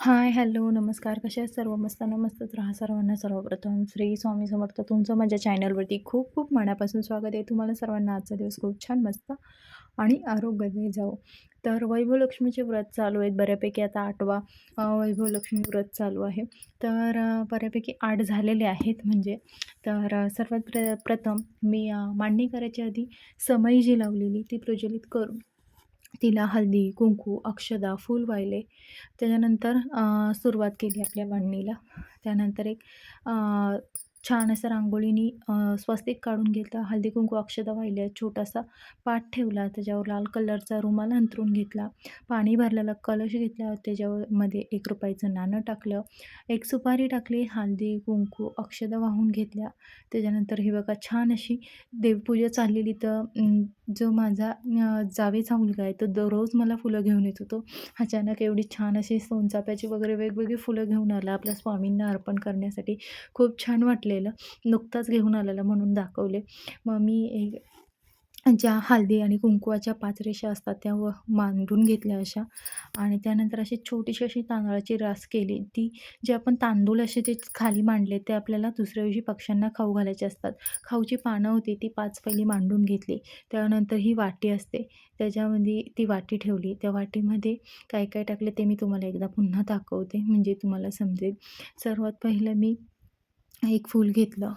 हाय, hello, नमस्कार. कसे आहेत सर्व? मस्त ना राहा. सर्वांना सर्वप्रथम श्री स्वामी समर्थ. तुमचं माझ्या चॅनलवरती खूप खूप मनापासून स्वागत आहे. तुम्हाला सर्वांना आजचा दिवस खूप छान, मस्त आणि आरोग्यदायी जाऊ तर वैभवलक्ष्मीचे व्रत चालू आहेत बऱ्यापैकी आता आठवा वैभवलक्ष्मी व्रत चालू आहे. तर बऱ्यापैकी आठ झालेले आहेत म्हणजे. तर सर्वात प्र प्रथम मी मांडणी करायच्या आधी समई जी लावलेली ती प्रज्वलित करून तिला हळदी, कुंकू, अक्षदा, फूल वाहिले. त्याच्यानंतर सुरुवात केली आपल्या मांडणीला. त्यानंतर एक छान असं रांगोळीनी स्वस्तिक काढून घेतलं. हळदी-कुंकू, अक्षदा वाहिल्या. छोटासा पाट ठेवला. त्याच्यावर लाल कलरचा रुमाल अंथरून घेतला. पाणी भरलेला कलश घेतला. त्याच्यामध्ये ₹1चं नाणं टाकलं. एक सुपारी टाकली. हळदी, कुंकू, अक्षदा वाहून घेतल्या. त्याच्यानंतर हे बघा छान अशी देवपूजा चाललेली. तर जो माझा जावेचा मुलगा आहे, तो दररोज मला फुलं घेऊन येत होतो. अचानक एवढी छान अशी सोनचाफ्याची वगैरे वेगवेगळी फुलं घेऊन आला आपल्या स्वामींना अर्पण करण्यासाठी. खूप छान वाटलेलं. नुकताच घेऊन आलेला म्हणून दाखवले. मग मी एक ज्या हळदी आणि कुंकवाच्या 5 रेषा असतात त्या व मांडून घेतल्या अशा आणि त्यानंतर अशी छोटीशी अशी तांदळाची रास केली. ती जे आपण तांदूळ असे जे खाली मांडले ते आपल्याला दुसऱ्या दिवशी पक्ष्यांना खाऊ घालायचे असतात. खाऊची पानं होती ती पाच पहिली मांडून घेतली. त्यानंतर ही वाटी असते त्याच्यामध्ये ती वाटी ठेवली. त्या वाटीमध्ये काय काय टाकले ते मी तुम्हाला एकदा पुन्हा दाखवते म्हणजे तुम्हाला समजेल. सर्वात पहिलं मी एक फूल घेतलं.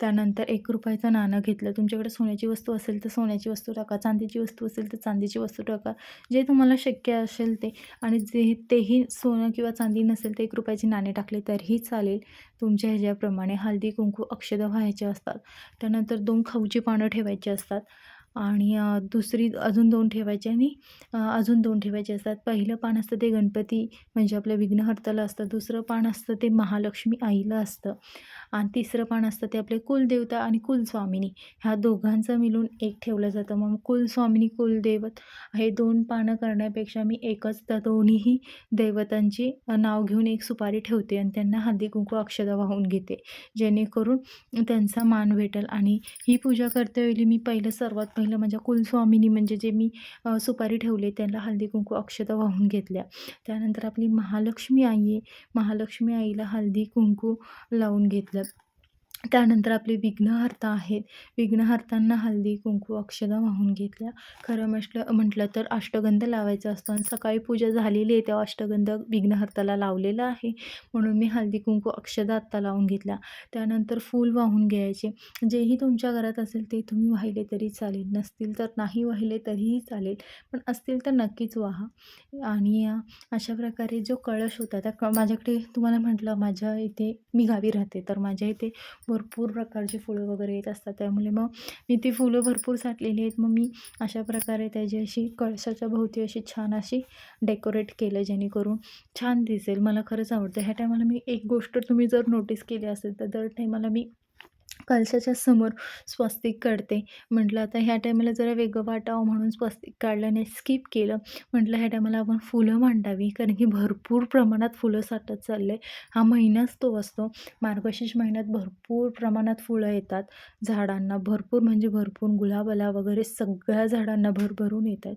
त्यानंतर एक रुपयाचं नाणं घेतलं. तुमच्याकडे सोन्याची वस्तू असेल तर सोन्याची वस्तू टाका. चांदीची वस्तू असेल तर चांदीची वस्तू टाका. जे तुम्हाला शक्य असेल ते आणि जे तेही सोनं किंवा चांदी नसेल तर ₹1ची नाणे टाकले तरीही चालेल. तुमच्या ह्याच्याप्रमाणे हळदी, कुंकू, अक्षता व्हायचे असतात. त्यानंतर दोन खाऊची पानं ठेवायची असतात आणि दुसरी अजून दोन ठेवायची आणि अजून दोन ठेवायचे असतात. पहिलं पान असतं ते गणपती म्हणजे आपल्या विघ्नहर्ताला असतं. दुसरं पान असतं ते महालक्ष्मी आईला असतं आणि तिसरं पान असतं ते आपले कुलदेवता आणि कुलस्वामिनी ह्या दोघांचं मिळून एक ठेवलं जातं. मग कुलस्वामिनी, कुलदैवत हे दोन पानं करण्यापेक्षा मी एकच त्या दोन्हीही दैवतांची नाव घेऊन एक सुपारी ठेवते आणि त्यांना हळदी-कुंकू, अक्षदा वाहून घेते. जेणेकरून त्यांचा मान भेटेल आणि ही पूजा करतेवेळी मी पहिलं सर्वात पहिलं माझ्या म्हणजे कुलस्वामिनी म्हणजे जे मी सुपारी ठेवले त्यांना हळदी-कुंकू, अक्षता वाहून घेतल्या. त्यानंतर आपली महालक्ष्मी आई आहे. महालक्ष्मी आईला हळदी-कुंकू लावून घेतलं. त्यानंतर आपले विघ्नहर्ता आहेत. विघ्नहर्तांना हळदी, कुंकू, अक्षदा वाहून घेतल्या. खरं म्हटलं म्हटलं तर अष्टगंध लावायचा असतो आणि सकाळी पूजा झालेली आहे तेव्हा अष्टगंध विघ्नहर्ताला लावलेला आहे. म्हणून मी हळदी, कुंकू, अक्षदा आत्ता लावून घेतल्या. त्यानंतर फूल वाहून घ्यायचे. जेही तुमच्या घरात असेल ते तुम्ही वाहिले तरी चालेल. नसतील तर नाही वाहिले तरीही चालेल. पण असतील तर नक्कीच वाहा आणि अशा प्रकारे जो कळश होता त्या क माझ्याकडे तुम्हाला म्हटलं माझ्या इथे मी गावी राहते तर माझ्या इथे भरपूर प्रकारची फुलं वगैरे येत असतात. त्यामुळे मग मी ती फुलं भरपूर साठलेली आहेत. मग मी अशा प्रकारे त्याची अशी कळसाच्या भोवती अशी छान अशी डेकोरेट केलं जेणेकरून छान दिसेल. मला खरंच आवडतं. ह्या टायमाला मी एक गोष्ट तुम्ही जर नोटीस केली असेल तर दर टायमाला मी कलशाच्या समोर स्वस्तिक काढते. म्हटलं आता ह्या टायमाला जरा वेगळं वाटावं म्हणून स्वस्तिक काढलं आणि स्किप केलं. म्हटलं ह्या टायमाला आपण फुलं मांडावी कारण की भरपूर प्रमाणात फुलं साठत चालले हा महिनाच तो असतो. मार्गशीर्ष महिन्यात भरपूर प्रमाणात फुलं येतात झाडांना. भरपूर म्हणजे भरपूर गुलाबाला वगैरे सगळ्या झाडांना भरभरून येतात.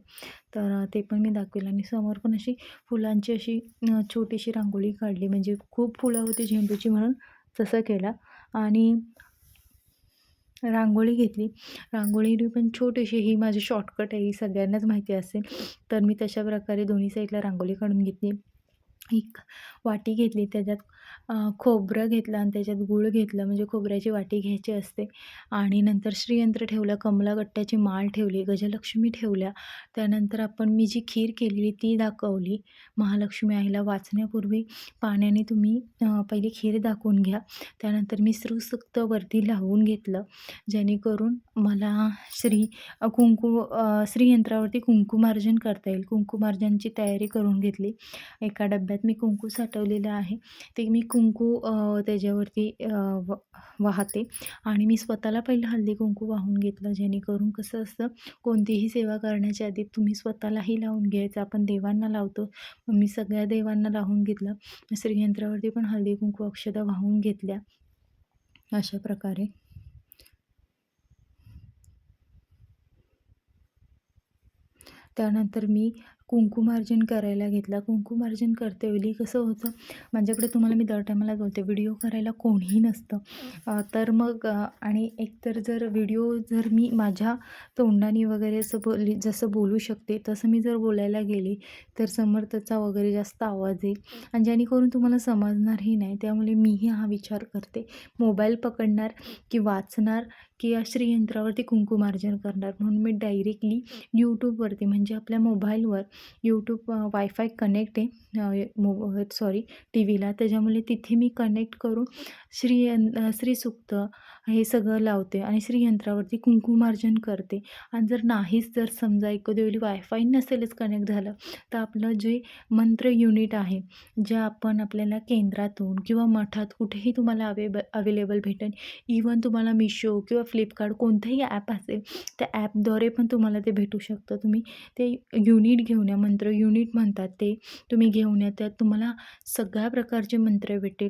तर ते पण मी दाखवेल आणि समोर पण अशी फुलांची अशी छोटीशी रांगोळी काढली म्हणजे खूप फुलं होती झेंडूची म्हणून तसं केलं आणि रांगोळी घेतली. रांगोळी पण छोटीशी ही माझी शॉर्टकट आहे ही सगळ्यांनाच माहिती असेल. तर मी तशा प्रकारे दोन्ही साईडला रांगोळी काढून घेतली. एक वाटी घेतली त्याच्यात खोबरं घेतलं आणि त्याच्यात गूळ घेतलं म्हणजे खोबऱ्याची वाटी घ्यायची असते आणि नंतर श्रीयंत्र ठेवलं, कमलागट्ट्याची माळ ठेवली, गजलक्ष्मी ठेवल्या. त्यानंतर आपण मी जी खीर केलेली ती दाखवली. महालक्ष्मी आईला वाचण्यापूर्वी पाण्याने तुम्ही पहिली खीर दाखवून घ्या. त्यानंतर मी श्रुसक्त वरती लावून घेतलं जेणेकरून मला श्री कुंकू श्रीयंत्रावरती कुंकुमार्जन करता येईल. कुंकुमार्जनची तयारी करून घेतली. एका डब्यात मी कुंकू साठवलेलं आहे. ते मी कुंकू त्याच्यावरती व वाहते आणि मी स्वतःला पहिलं हळदी-कुंकू वाहून घेतलं. जेणेकरून कसं असतं कोणतीही सेवा करण्याच्या आधी तुम्ही स्वतःलाही लावून घ्यायचं. आपण देवांना लावतो. मग मी सगळ्या देवांना लावून घेतलं. श्रीयंत्रावरती पण हळदी-कुंकू, अक्षता वाहून घेतल्या. अशा प्रकारे. त्यानंतर मी कुंकुमार्जन करायला घेतला. कुंकुमार्जन करतेवेळी कसं होतं माझ्याकडे तुम्हाला मी दर टायमाला बोलते व्हिडिओ करायला कोणीही नसतं. तर मग आणि एकतर जर व्हिडिओ जर मी माझ्या तोंडाने वगैरे असं बोलली जसं बोलू शकते तसं मी जर बोलायला गेले तर समर्थचा वगैरे जास्त आवाज येईल. आणि जेणेकरून तुम्हाला समजणारही नाही त्यामुळे मीही हा विचार करते. मोबाईल पकडणार की वाचणार की या श्रीयंत्रावरती कुंकुमार्जन करणार. म्हणून मी डायरेक्टली यूट्यूबवरती म्हणजे आपल्या मोबाईलवर यूट्यूब वायफाय कनेक्ट आहे. मो सॉरी टी व्हीला त्याच्यामुळे तिथे मी कनेक्ट करून श्रीयं श्रीसूक्त हे सगळं लावते आणि श्रीयंत्रावरती कुंकुमार्जन करते. आणि जर नाहीच जर समजा एखाद्या वेळी वायफाय नसेलच कनेक्ट झालं तर आपलं जे मंत्र युनिट आहे जे आपण आपल्याला केंद्रातून किंवा मठात कुठेही तुम्हाला अवेब अवेलेबल भेटेल. इवन तुम्हाला मिशो किंवा फ्लिपकार्ट कोणतंही ॲप असेल त्या ॲपद्वारे पण तुम्हाला ते भेटू शकतं. तुम्ही ते युनिट घेऊन या मंत्र युनिट म्हणतात ते तुम्ही घेऊन या त्यात तुम्हाला सगळ्या प्रकारचे मंत्र भेटेल.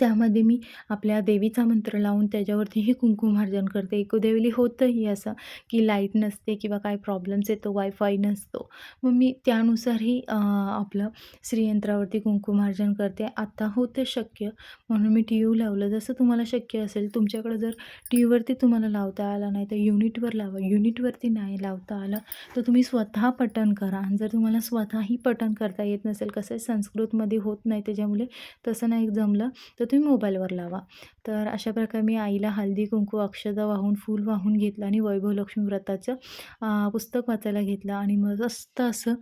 त्यामध्ये मी आपल्या देवीचा मंत्र लावून त्याच्यावरतीही कुंकुमार्जन करते. एखाद्या होतंही असं की लाइट नसते किंवा काय प्रॉब्लेम्स येतो वायफाय नसतो. मग मी त्यानुसारही आपलं श्रीयंत्रावरती कुंकुमार्जन करते. आता होतं शक्य म्हणून मी टी व्ही लावलं. जसं तुम्हाला शक्य असेल तुमच्याकडं जर टी व्हीवरती तुम्हाला लावता आला नाही तर युनिटवर लावा. युनिटवरती नाही लावता आलं तर तुम्ही स्वतः पठण करा. आणि जर तुम्हाला स्वतःही पठण करता येत नसेल कसं संस्कृतमध्ये होत नाही त्याच्यामुळे तसं नाही जमलं तर तुम्ही मोबाईलवर लावा. तर अशा प्रकारे मी आईला हळदी कुंकू अक्षदा वाहून फूल वाहून घेतलं आणि वैभव लक्ष्मी व्रताचं पुस्तक वाचायला घेतलं आणि मग मस्त असं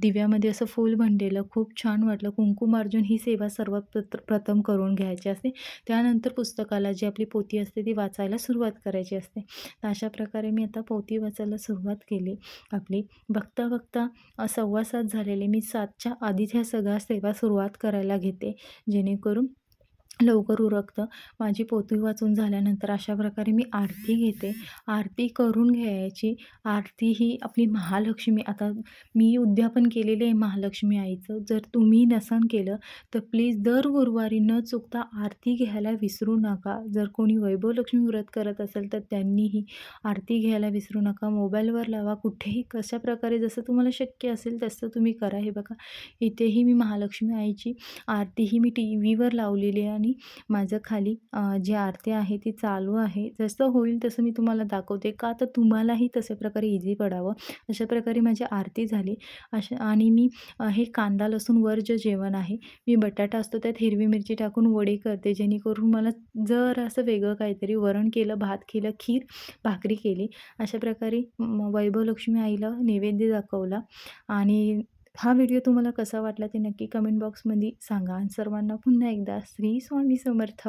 दिव्यामध्ये असं फूल बनलेलं खूप छान वाटलं. कुंकुमार्जन ही सेवा सर्वात प्रथ प्रथम करून घ्यायची असते. त्यानंतर पुस्तकाला जी आपली पोती असते ती वाचायला सुरुवात करायची असते. तर अशा प्रकारे मी आता पोती वाचायला सुरुवात केली. आपली बघता बघता सव्वा सात झालेले मी सातच्या आधीच ह्या सगळ्या सेवा सुरुवात करायला घेते. जेणेकरून लवकर उरकतं. माझी पोती वाचून झाल्यानंतर अशा प्रकारे मी आरती घेते. आरती करून घ्यायची. आरती ही आपली महालक्ष्मी. आता मी उद्यापन केलेले आहे महालक्ष्मी आईचं. जर तुम्ही नसन केलं तर प्लीज दर गुरुवारी न चुकता आरती घ्यायला विसरू नका. जर कोणी वैभवलक्ष्मी व्रत करत असेल तर त्यांनीही आरती घ्यायला विसरू नका. मोबाईलवर लावा. कुठेही कशा प्रकारे जसं तुम्हाला शक्य असेल तसं तुम्ही करा. हे बघा इथेही मी महालक्ष्मी आईची आरतीही मी टी व्हीवर लावलेली आहे आणि माझं खाली जी आरती आहे ती चालू आहे. जसं होईल तसं मी तुम्हाला दाखवते. का तर तुम्हालाही तसे प्रकारे इझी पडावं. अशा प्रकारे माझी आरती झाली. अशा आणि मी हे कांदा लसूण जे जेवण आहे मी बटाटा असतो त्यात हिरवी मिरची टाकून वडे करते. जेणेकरून मला जर असं वेगळं काहीतरी वरण केलं भात केलं खीर भाकरी केली. अशा प्रकारे वैभव वैभवलक्ष्मी आईला नैवेद्य दाखवला. आणि हा व्हिडिओ तुम्हाला कसा वाटला ते नक्की कमेंट बॉक्समध्ये सांगा आणि सर्वांना पुन्हा एकदा श्री स्वामी समर्थ.